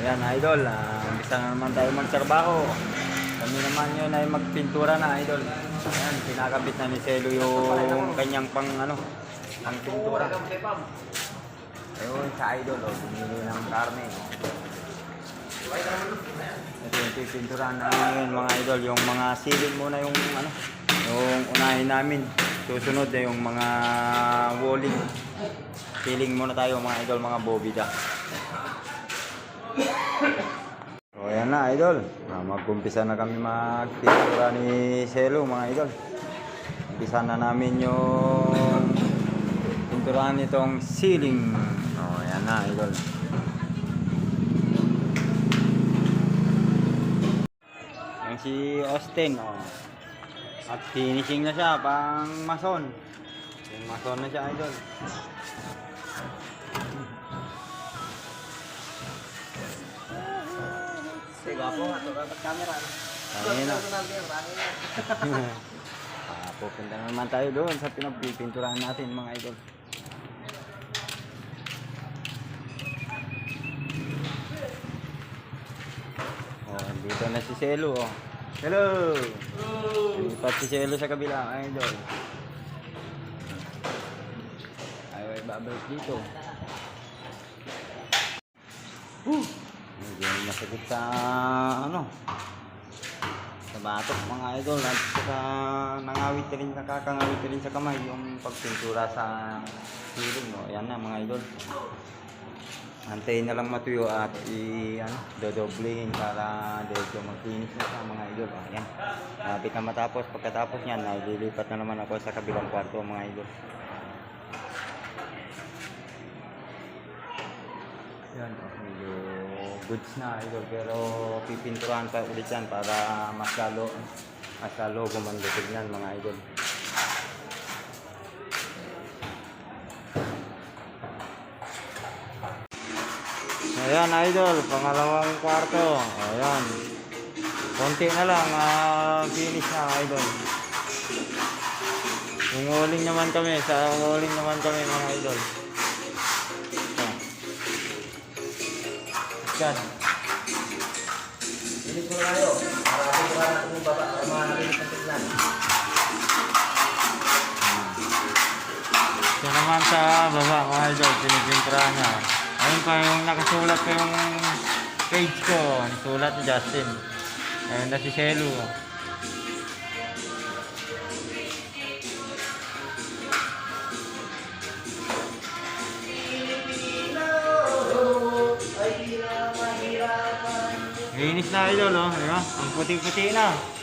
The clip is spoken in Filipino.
Ayan, idol. Uh, umpisa na naman tayo magtrabaho. Kami naman yun ay magpintura na, idol. Ayan, pinakabit na ni Celo yung kanyang pang, ano, pang pintura. Ayun, sa idol, oh, bumili ng karne. Oh. Ito yung pipinturahan namin ngayon, mga idol. Yung mga ceiling muna yung, ano, yung unahin namin. Susunod na yung mga walling. Ceiling muna tayo, mga idol, mga bobida. Na idol. Ah, Mag-umpisa na kami magpintura ni Celo mga idol. Umpisa na namin yung pinturahan nitong ceiling. Oh, ayan na idol. Yan si Austin. Oh. At finishing na siya pang mason. Yung mason na siya idol. Sige po, ato ka camera. Ayun na. Ah, pupunta na naman tayo doon sa pinagpipinturahan natin mga idol. Oh, dito na si Celo. Oh. Hello! Lipat si Celo sa kabila, idol. Ay babalik dito. Woo! Medyo masakit sa ano, sa batok mga idol at saka nangawit na rin, nakakangawit na rin sa kamay yung pagpintura sa ceiling no. Ayan na mga idol. Antayin na lang matuyo at i ano, dodoblehin para medyo mag-finish na siya mga idol. Ayan. Malapit na matapos. Pagkatapos niyan, nililipat na naman ako sa kabilang kwarto mga idol. Yan, oh, medyo goods na idol pero pipinturahan pa ulit yan para mas lalo mas lalo gumanda tignan mga idol. Ayan idol, pangalawang kwarto. Ayan. Konti na lang, ah, finish na idol. Unguling naman kami, sa unguling naman kami mga idol. Yan. Hindi ko tayo. Para pinturahan natin yung baba. Para malinis ang tignan. Yan naman sa baba mga idol, pinipinturahan niya. Ayun pa yung nakasulat pa yung page ko, nasulat ni Justin. Ayun na si Celo. Linis na idol, oh. Di ba? Ang puti-puti na.